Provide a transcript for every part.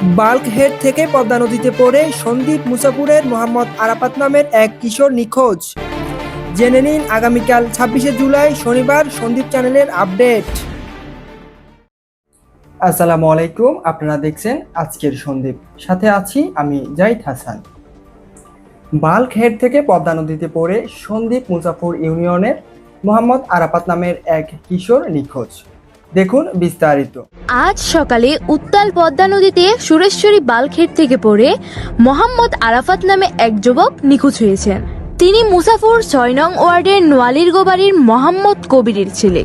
Bulkhead থেকে পদ্মা নদীতে পড়ে সন্দীপ মুসাপুরের মোহাম্মদ আরাফাত নামের এক কিশোর নিখোঁজ। জেনে নিন আগামীকাল ছাব্বিশে জুলাই শনিবার সন্দীপ চ্যানেলের আপডেট। আসসালামু আলাইকুম, আপনারা দেখছেন আজকের সন্দীপ। সাথে আছি আমি জাহিদ হাসান। বাল্কহেড থেকে পদ্মা নদীতে পড়ে সন্দীপ মুসাফর ইউনিয়নের মোহাম্মদ আরাফাত নামের এক কিশোর নিখোঁজ। দেখুন বিস্তারিত। আজ সকালে উত্তাল পদ্মা নদীতে সুরেশ্বরী বালখেট থেকে পড়ে মোহাম্মদ আরাফাত নামে এক যুবক নিখোঁজ হয়েছেন। তিনি মুসাফুর ছয় নং ওয়ার্ডের নোয়ালির গোবাড়ির মোহাম্মদ কবিরের ছেলে।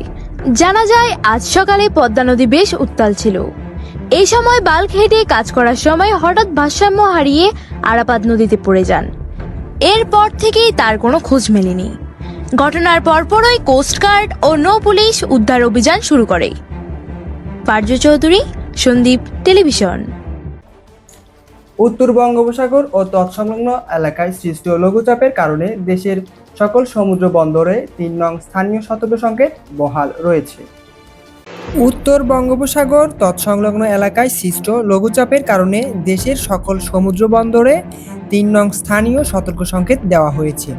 জানা যায়, আজ সকালে পদ্মা নদী বেশ উত্তাল ছিল। এই সময় বালখেটে কাজ করার সময় হঠাৎ ভারসাম্য হারিয়ে আরাফাত নদীতে পড়ে যান। এরপর থেকেই তার কোনো খোঁজ মেলেনি। ঘটনার পরপরই কোস্টগার্ড ও নৌ পুলিশ উদ্ধার অভিযান শুরু করে। পার্য চৌধুরী, সন্দীপ, টেলিভিশন। উত্তর বঙ্গোপসাগর ও তৎসংলগ্ন এলাকায় সৃষ্ট লঘুচাপের কারণে দেশের সকল সমুদ্র বন্দরে তিন নং স্থানীয় সতর্ক সংকেত বহাল রয়েছে। উত্তর বঙ্গোপসাগর তৎসংলগ্ন এলাকায় সৃষ্ট লঘুচাপের কারণে দেশের সকল সমুদ্র বন্দরে তিন নং স্থানীয় সতর্ক সংকেত দেওয়া হয়েছে।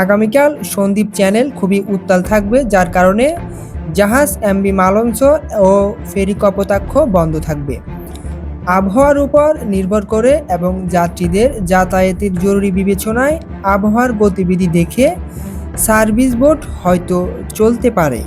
আগামীকাল সন্দীপ চ্যানেল খুবই উত্তাল থাকবে, যার কারণে জাহাজ, এমবি মালঞ্চ ও ফেরি কপোতাক্ষ বন্ধ থাকবে। আবহাওয়ার উপর নির্ভর করে এবং যাত্রীদের যাতায়াতের জরুরি বিবেচনায় আবহাওয়ার গতিবিধি দেখে সার্ভিস বোট হয়তো চলতে পারে।